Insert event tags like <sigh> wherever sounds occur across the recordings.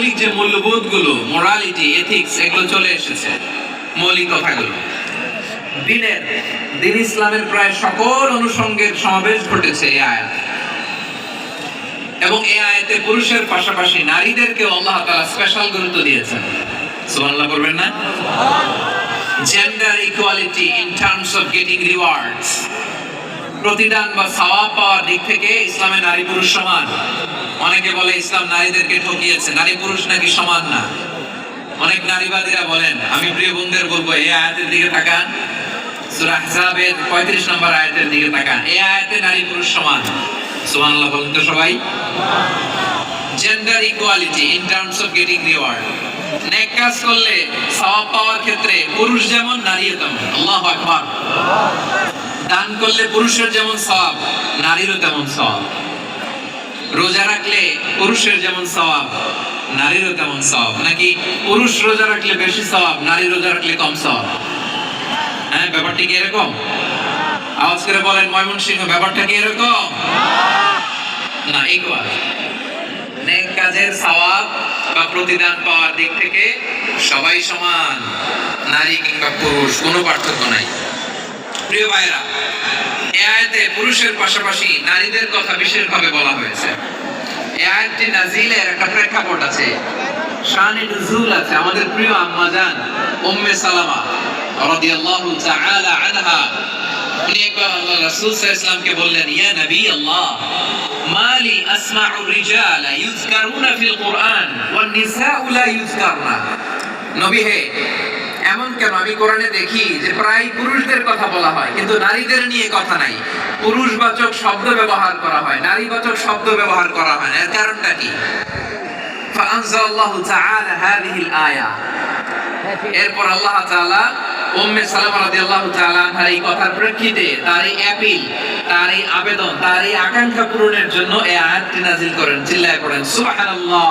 মৌলিক যে মূল্যবোধগুলো morality ethics এগুলো চলে এসেছে। মৌলিক কথাগুলো। দিনের, দিন ইসলামের প্রায় সকল অনুষঙ্গের সমাবেশ ঘটেছে এই আয়াত। এবং এই আয়াতে পুরুষের পাশাপাশি নারীদেরকে আল্লাহ তাআলা স্পেশাল গুরুত্ব দিয়েছেন। সুবহানাল্লাহ বলবেন না? Gender equality in terms of getting rewards প্রতিদান বা সওয়াব পাওয়ার দিক থেকে ইসলামে নারী পুরুষ সমান। অনেকে বলে ইসলাম নারীদেরকে ঠকিয়েছে, নারী পুরুষ নাকি সমান না? অনেক নারীবাদীরা বলেন, আমি প্রিয় বন্ধুদের বলব, এই আয়াতের দিকে তাকান। সূরা আহজাবের 35 নম্বর আয়াতের দিকে তাকান। এই আয়াতে নারী পুরুষ সমান? তো সবাই। Gender equality in terms of getting reward নেক কাজ করলে সওয়াব পাওয়ার ক্ষেত্রে পুরুষ যেমন, নারীও তেমন। আল্লাহু আকবার। দান করলে পুরুষের যেমন সওয়াব, নারীরও তেমন সওয়াব। রোজা রাখলে পুরুষের যেমন সওয়াব, নারীরও তেমন সওয়াব। নাকি পুরুষ রোজা রাখলে বেশি সওয়াব, নারী রোজা রাখলে কম সওয়াব? হ্যাঁ ব্যাপারটা কি এরকম? আওয়াজ করে বলেন, ময়মনসিংহ, ব্যাপারটা কি এরকম? না ইকুয়াল নেক কাজের সওয়াব বা প্রতিদান পাওয়ার দিক থেকে সবাই সমান, নারী কিংবা পুরুষ, কোনো পার্থক্য নাই। প্রিয় ভাইরা আয়াতে পুরুষের পাশাপাশি নারীদের কথা বিশেষভাবে বলা হয়েছে। আয়াতটি নাজিলের একটা প্রেক্ষাপট আছে। শানে নুজুল আছে, আমাদের প্রিয় আম্মা জান, উম্মে সালামা, রাদিয়াল্লাহু তাআলা আনহা। উনি একবার আল্লাহ রাসূল সাল্লাল্লাহু আলাইহি বললেন, ইয়া নবী আল্লাহ মালি আসমাউ রিজালা ইউযকারুনা ফিল কুরআন ওয়ান নিসাউ লা ইউযকারনা। নবী হে এমন কেন? আমি কোরআনে দেখি যে প্রায় পুরুষদের কথা বলা হয়, কিন্তু নারীদের নিয়ে কথা নাই। পুরুষবাচক শব্দ ব্যবহার করা হয়, নারীবাচক শব্দ ব্যবহার করা হয় না। এর কারণটা কি? এরপর আল্লাহ এই কথার প্রেক্ষিতে তার এই অ্যাপিল, তার এই আবেদন, তার এই আকাঙ্ক্ষা পূরণের জন্য এই আয়াতটি নাজিল করেন, চিল্লায় পড়েন, সুবহানাল্লাহ।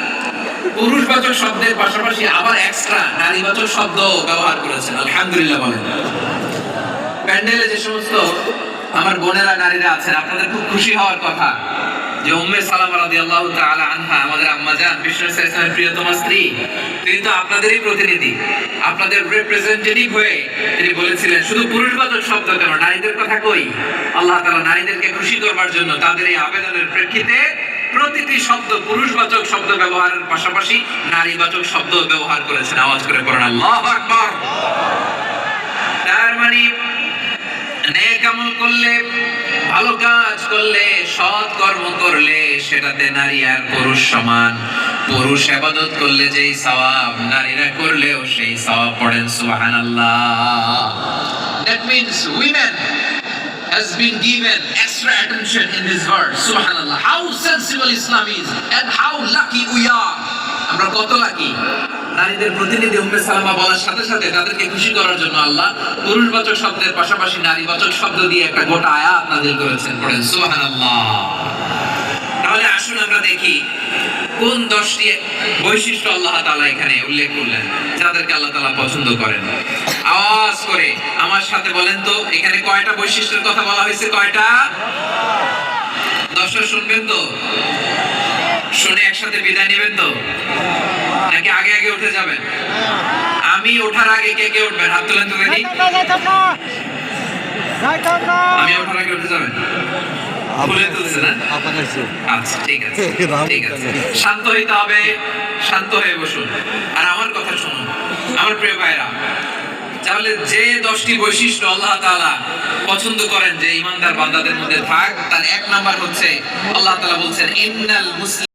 পুরুষবাচক শব্দের পাশাপাশি আবার এক্সট্রা নারীবাচক শব্দ ব্যবহার করেছেন। আলহামদুলিল্লাহ বলেন। প্যান্ডেলে যে সমস্ত আমার বোনেরা, নারীরা আছেন, আপনাদের খুব খুশি হওয়ার কথা যে উম্মে আনহা, আমাদের আম্মা প্রিয়তমা স্ত্রী, তিনি তো আপনাদেরই প্রতিনিধি, আপনাদের রিপ্রেজেন্টেটিভ হয়ে তিনি বলেছিলেন, শুধু পুরুষবাচক শব্দ কেন? নারীদের কথা কই? আল্লাহ তাআলা নারীদেরকে খুশি করবার জন্য তাদের এই আবেদনের প্রেক্ষিতে প্রতিটি শব্দ পুরুষবাচক শব্দ ব্যবহারের পাশাপাশি নারীবাচক শব্দ ব্যবহার করেছেন। আওয়াজ করে পড়েন, আল্লাহু আকবার। তার মানে নেক আমল করলে, ভালো কাজ করলে, সৎ কর্ম করলে, সেটাতে নারী আর পুরুষ সমান। পুরুষ আবাদত করলে যেই সওয়াব, নারীরা করলেও সেই সওয়াব পড়েন, সুবহানাল্লাহ। That means women has been given extra attention in this verse. Subhanallah. How sensible islam is and how lucky we are. আমরা কত লাকি নারীদের প্রতিনিধি উম্মে সালামা বলার সাথে সাথে তাদেরকে খুশি করার জন্য আল্লাহ পুরুষবাচক শব্দের পাশাপাশি নারীবাচক শব্দ দিয়ে একটা গোটা আয়াত নাযিল করেছেন পড়েন। সুবহানাল্লাহ। তাহলে আসুন আমরা দেখি কোন দশটি বৈশিষ্ট্য আল্লাহ তাআলা এখানে উল্লেখ করলেন, যাদেরকে আল্লাহ তাআলা পছন্দ করেন। আওয়াজ করে। আমার সাথে বলেন তো এখানে কয়টা বৈশিষ্ট্যের কথা বলা হয়েছে? কয়টা? দশটা শুনবেন তো? শুনে একসাথে বিদায় নেবেন তো? নাকি আগে আগে উঠে যাবেন? আমি ওঠার আগে কে কে উঠবেন? হাত তুলেন তো দেখি। আমি ওঠার আগে উঠে যাবেন। না আচ্ছা ঠিক আছে <laughs> ঠিক আছে। শান্ত হইতে হবে শান্ত হয়ে বসুন। আর আমার কথা শুনুন। আমার প্রিয় ভাইরা তাহলে যে দশটি বৈশিষ্ট্য আল্লাহ তালা পছন্দ করেন যে ইমানদার বান্দাদের মধ্যে থাক, তার এক নাম্বার হচ্ছে আল্লাহ তালা বলছেন, ইন্নাল মুসলিম